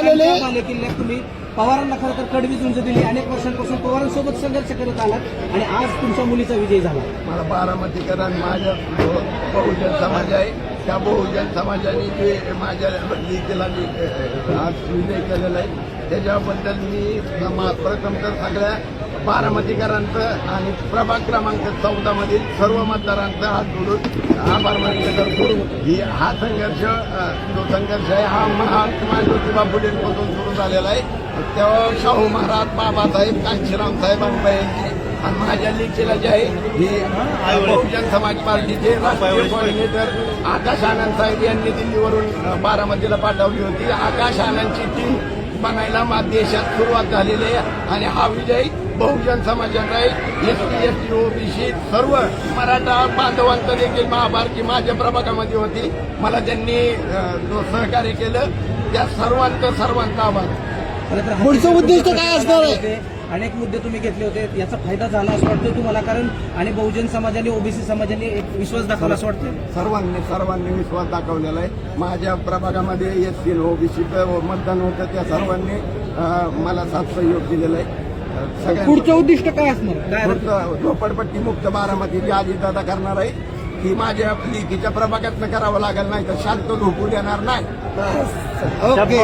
आलेले. बालेकिल्ल्यात तुम्ही पवारांना खरं तर कडवी झुंज दिली. अनेक वर्षांपासून पवारांसोबत संघर्ष करत आलात आणि आज तुमच्या मुलीचा विजय झाला. मला बारामतीकरण माझ्या बहुजन समाज आहे. त्या बहुजन समाजाने जे माझ्या मी आज विजय केलेला आहे. त्याच्याबद्दल मी मा- प्रथम तर सगळ्या बारामतीकरांचं आणि प्रभाग क्रमांक चौदा मधील सर्व मतदारांचा हात जोडून आभार मान्य करतो ही हा संघर्ष जो संघर्ष आहे हा महात्मा ज्योतिबा फुलेंपासून सुरू झालेला आहे. तेव्हा शाहू महाराज बाबासाहेब कांशीराम साहेब यांची आणि माझ्या लेखीला जे आहे हे बहुजन समाज पार्टीचे राष्ट्रीय कोऑर्डिनेटर आकाश आनंद साहेब यांनी दिल्लीवरून बारामतीला पाठवली होती. आकाश आनंदची टीम बनायला मा देशात सुरुवात झालेली आहे. आणि हा विजय बहुजन समाजाचा आहे. एसटी एसटी ओबीसी सर्व मराठा बांधवांचं देखील महाभारती माझ्या प्रभागामध्ये होती. मला त्यांनी जो सहकार्य केलं. त्या सर्वांचं सर्वांचा आभार. पुढचं उद्दिष्ट काय असणार आहे? अनेक मुद्दे तुम्ही घेतले होते याचा फायदा झाला असं वाटतं तुम्हाला? कारण आणि बहुजन समाजाने ओबीसी समाजाने एक विश्वास दाखवला असं वाटतं सर्वांनी सर्वांनी विश्वास दाखवलेला आहे. माझ्या प्रभागामध्ये एस सी ओबीसी मतदान होतं त्या सर्वांनी मला साथ सहयोग दिलेला आहे. पुढचं उद्दिष्ट काय असणार? झोपडपट्टी मुक्त बारामतीची आजीदादा करणार आहे ही माझ्या लेखीच्या प्रभागातनं करावं लागेल नाही तर शांत झोपू देणार नाही. ओके.